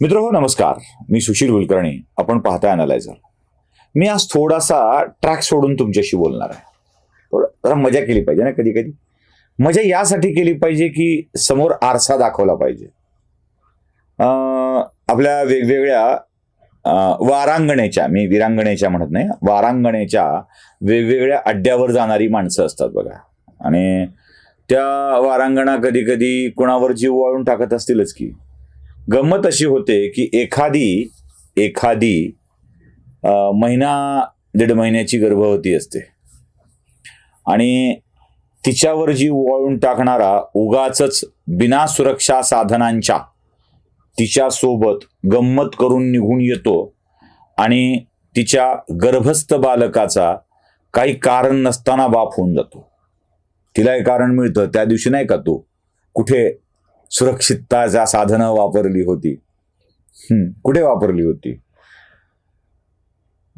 मित्र हो नमस्कार. मी सुशील कुलकर्णी. आपण पाहताय अनालायझर मी आज थोडासा ट्रॅक सोडून तुमच्याशी बोलणार आहे. थोडं जरा मजा केली पाहिजे ना कधी कधी मजा यासाठी केली पाहिजे की समोर आरसा दाखवला पाहिजे. अं, आपल्या वेगवेगळ्या वारांगणेच्या मी विरांगणेच्या म्हणत नाही वारांगणेच्या वेगवेगळ्या अड्ड्यावर जाणारी माणसं असतात बघा. आणि त्या वारांगणा कधी कधी कुणावर जीव वाळून टाकत असतीलच की. गंमत अशी होते की एखादी एखादी महिना दीड महिन्याची गर्भवती असते. आणि तिच्यावर जी वाळून टाकणारा उगाच बिना सुरक्षा साधनांच्या तिच्यासोबत गंमत करून निघून येतो आणि तिच्या गर्भस्थ बालकाचा काही कारण नसताना बाप होऊन जातो. तिला एक कारण मिळतं. त्या दिवशी नाही का तो कुठे सुरक्षितता ज्या साधनं वापरली होती. कुठे वापरली होती?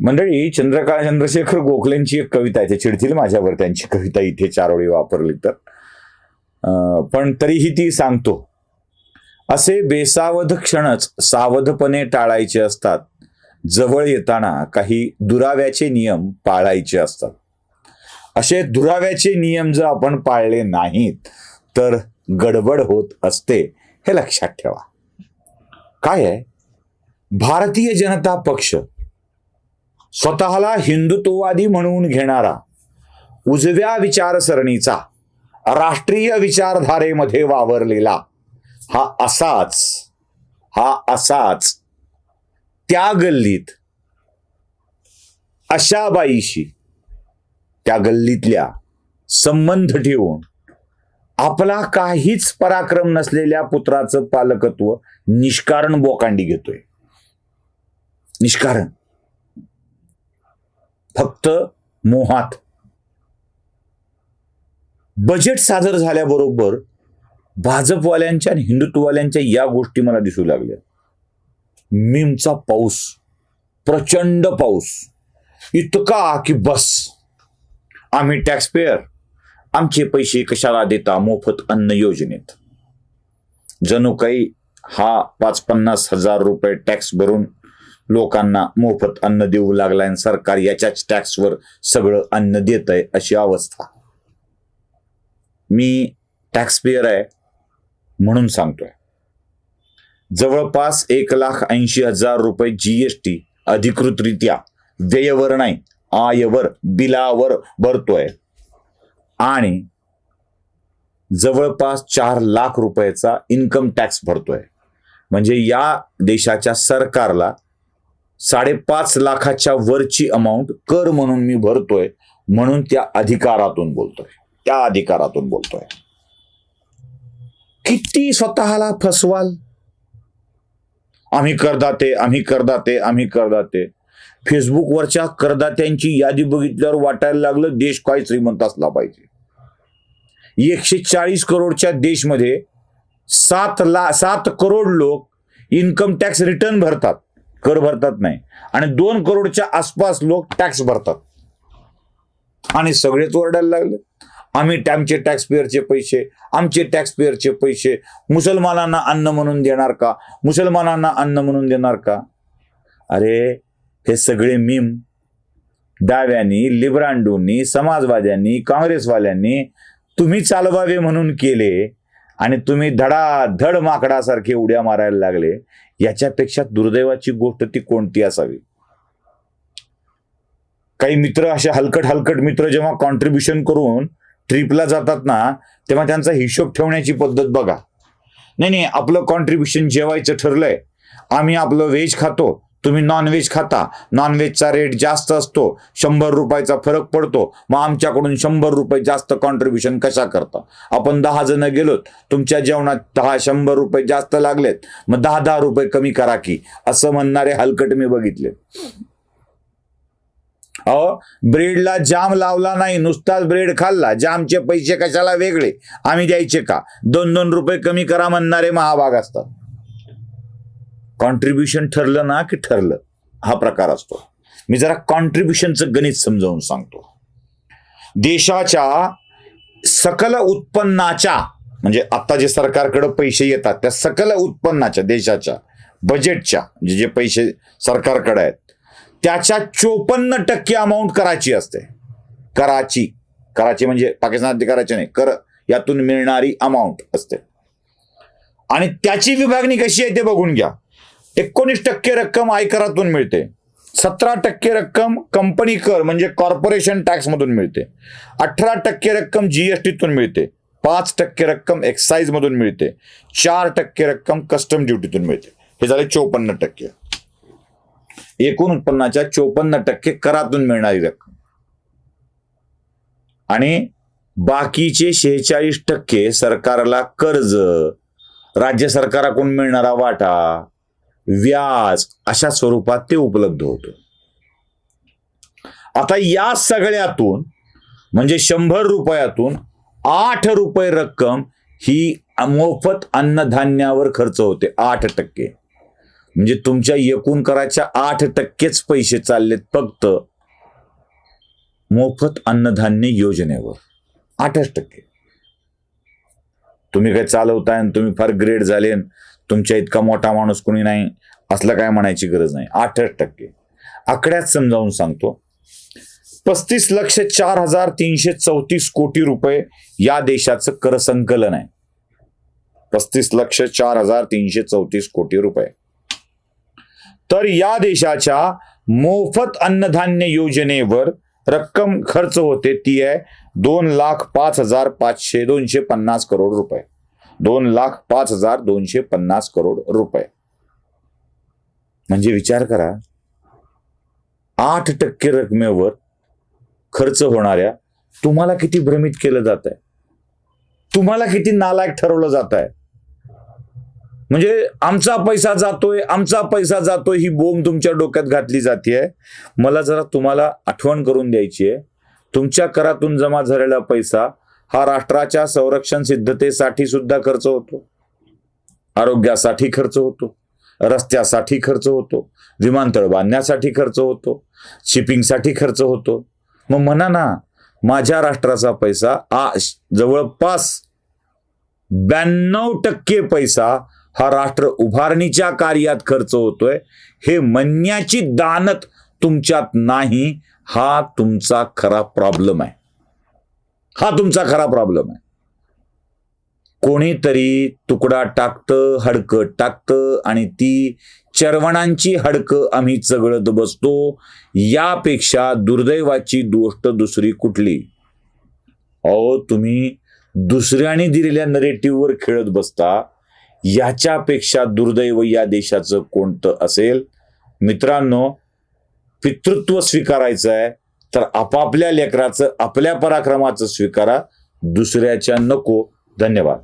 मंडळी चंद्रकांत चंद्रशेखर गोखलेंची एक कविता आहे ते चिडतील माझ्यावर त्यांची कविता इथे चार वापरली तर. अं, पण तरीही ती सांगतो. असे बेसावध क्षणच सावधपणे टाळायचे असतात. जवळ येताना काही दुराव्याचे नियम पाळायचे असतात. असे दुराव्याचे नियम जर आपण पाळले नाहीत तर गडबड होत असते हे लक्षात ठेवा. काय आहे? भारतीय जनता पक्ष स्वतःला हिंदुत्ववादी म्हणून घेणारा उजव्या विचारसरणीचा राष्ट्रीय विचारधारेमध्ये वावरलेला हा असाच हा असाच त्या गल्लीत अशा बाईशी त्या गल्लीतल्या संबंध ठेवून आपला काहीच पराक्रम नसलेल्या पुत्राचं पालकत्व निष्कारण बोकांडी घेतोय. निष्कारण. फक्त मोहात. बजेट सादर झाल्याबरोबर भाजपवाल्यांच्या आणि हिंदुत्ववाल्यांच्या या गोष्टी मला दिसू लागल्या मीमचा पाऊस. प्रचंड पाऊस. इतका की बस. आम्ही टॅक्सपेअर आमचे पैसे कशाला देता मोफत अन्न योजनेत? जणू काही हा पाच पन्नास हजार रुपये टॅक्स भरून लोकांना मोफत अन्न देऊ लागलाय आणि सरकार याच्याच टॅक्सवर सगळं अन्न देत आहे अशी अवस्था. मी टॅक्स पेअर आहे म्हणून सांगतोय. जवळपास एक लाख ऐंशी हजार रुपये जीएसटी अधिकृतरित्या व्ययवर नाही आयवर बिलावर भरतोय. आणि जवळपास चार लाख रुपयाचा इन्कम टॅक्स भरतोय. म्हणजे या देशाच्या सरकारला साडेपाच लाखाच्या वरची अमाऊंट कर म्हणून मी भरतोय म्हणून त्या अधिकारातून बोलतोय. त्या अधिकारातून बोलतोय. किती स्वतःला फसवाल? आम्ही करदाते आम्ही करदाते आम्ही करदाते. फेसबुकवरच्या करदात्यांची यादी बघितल्यावर वाटायला लागलं देश काय श्रीमंत असला पाहिजे. एकशे चाळीस करोडच्या देशमध्ये सात ला सात करोड लोक इन्कम टॅक्स रिटर्न भरतात. कर भरतात नाही. आणि दोन करोडच्या आसपास लोक टॅक्स भरतात. आणि सगळेच ओरडायला लागले. आम्ही आमचे टॅक्स पेअरचे पैसे आमचे टॅक्स पेअरचे पैसे मुसलमानांना अन्न म्हणून देणार का? मुसलमानांना अन्न म्हणून देणार का? अरे हे सगळे मीम डाव्यांनी लिब्रांडूंनी समाजवाद्यांनी काँग्रेसवाल्यांनी तुम्ही चालवावे म्हणून केले आणि तुम्ही धडाधड माकडासारखे उड्या मारायला लागले याच्यापेक्षा दुर्दैवाची गोष्ट ती कोणती असावी? काही मित्र असे हलकट हलकट मित्र जेव्हा कॉन्ट्रीब्युशन करून ट्रिपला जातात ना तेव्हा त्यांचा हिशोब ठेवण्याची पद्धत बघा. नाही नाही आपलं कॉन्ट्रीब्युशन जेवायचं ठरलंय. आम्ही आपलं व्हेज खातो तुम्ही नॉनव्हेज खाता. नॉनव्हेजचा रेट जास्त असतो. शंभर रुपयाचा फरक पडतो. मग आमच्याकडून शंभर रुपये जास्त कॉन्ट्रीब्युशन कशा करता? आपण दहा जण गेलोत. तुमच्या जेवणात दहा शंभर रुपये जास्त लागलेत. मग दहा दहा रुपये कमी करा की. असं म्हणणारे हलकट मी बघितले. अहो ब्रेडला जाम लावला नाही. नुसताच ब्रेड खाल्ला. जामचे पैसे कशाला वेगळे? आम्ही द्यायचे का? दोन दोन रुपये कमी करा म्हणणारे महाभाग असतात. कॉन्ट्रीब्युशन ठरलं ना की ठरलं? हा प्रकार असतो. मी जरा कॉन्ट्रीब्युशनचं गणित समजावून सांगतो. देशाच्या सकल उत्पन्नाच्या म्हणजे आता जे सरकारकडे पैसे येतात त्या सकल उत्पन्नाच्या देशाच्या बजेटच्या म्हणजे जे पैसे सरकारकडे आहेत त्याच्या चोपन्न टक्के अमाऊंट कराची असते. कराची. कराची म्हणजे पाकिस्तानात कराची नाही. कर यातून मिळणारी अमाऊंट असते. आणि त्याची विभागणी कशी आहे ते बघून घ्या. एकोणीस टक्के रक्कम आयकरातून मिळते. सतरा टक्के रक्कम कंपनी कर म्हणजे कॉर्पोरेशन टॅक्स मधून मिळते. अठरा टक्के रक्कम जीएसटीतून मिळते. पाच टक्के रक्कम एक्साईज मधून मिळते. चार टक्के रक्कम कस्टम ड्युटीतून मिळते. हे झाले चोपन्न टक्के. एकूण उत्पन्नाच्या चोपन्न टक्के करातून मिळणारी रक्कम. आणि बाकीचे शेहेचाळीस टक्के सरकारला कर्ज. राज्य सरकाराकडून मिळणारा वाटा. व्याज अशा स्वरूपात ते उपलब्ध होतं. आता या सगळ्यातून म्हणजे शंभर रुपयातून आठ रुपये रक्कम ही मोफत अन्नधान्यावर खर्च होते आठ टक्के. म्हणजे तुमच्या एकूण कराच्या आठ टक्केच पैसे चाललेत फक्त मोफत अन्नधान्य योजनेवर. आठच टक्के. तुम्ही काय चालवताय आणि तुम्ही फार ग्रेड झाले तुमच्या इतका मोठा माणूस कोणी नाही असलं काय म्हणायची गरज नाही. आठच टक्के. आकड्यात समजावून सांगतो. पस्तीस लक्ष चार हजार तीनशे चौतीस कोटी रुपये या देशाचं कर संकलन आहे. पस्तीस लक्ष चार हजार तीनशे चौतीस कोटी रुपये. तर या देशाच्या मोफत अन्नधान्य योजनेवर रक्कम खर्च होते ती आहे दोन लाख पाच हजार पाचशे दोनशे पन्नास करोड रुपये. दोन लाख पाच हजार दोनशे पन्नास करोड रुपये. म्हणजे विचार करा आठ टक्के रकमेवर खर्च होणाऱ्या तुम्हाला किती भ्रमित केलं जात आहे तुम्हाला किती नालायक ठरवलं जात आहे म्हणजे आमचा पैसा जातोय आमचा पैसा जातोय ही बोंब तुमच्या डोक्यात घातली जाते मला जरा तुम्हाला आठवण करून द्यायची आहे तुमच्या करातून जमा झालेला पैसा हा राष्ट्राच्या संरक्षण सिद्धतेसाठी सुद्धा खर्च होतो. आरोग्यासाठी खर्च होतो. रस्त्यासाठी खर्च होतो. विमानतळ बांधण्यासाठी खर्च होतो. शिपिंगसाठी खर्च होतो. मग म्हणा ना माझ्या राष्ट्राचा पैसा आ जवळपास ब्याण्णव टक्के पैसा हा राष्ट्र उभारणीच्या कार्यात खर्च होतोय. हे म्हणण्याची दानत तुमच्यात नाही. हा तुमचा खरा प्रॉब्लेम आहे. हा तुमचा खरा प्रॉब्लेम आहे. कोणीतरी तुकडा टाकतं हडकं टाकतं आणि ती चरवणांची हडकं आम्ही चगळत बसतो. यापेक्षा दुर्दैवाची गोष्ट दुसरी कुठली? अहो तुम्ही दुसऱ्याने दिलेल्या नरेटिव्हवर खेळत बसता. याच्यापेक्षा दुर्दैव या देशाचं कोणतं असेल? मित्रांनो पितृत्व स्वीकारायचं आहे तर आपापल्या लेकराचं आपल्या पराक्रमाचं स्वीकारा. दुसऱ्याच्या नको. धन्यवाद.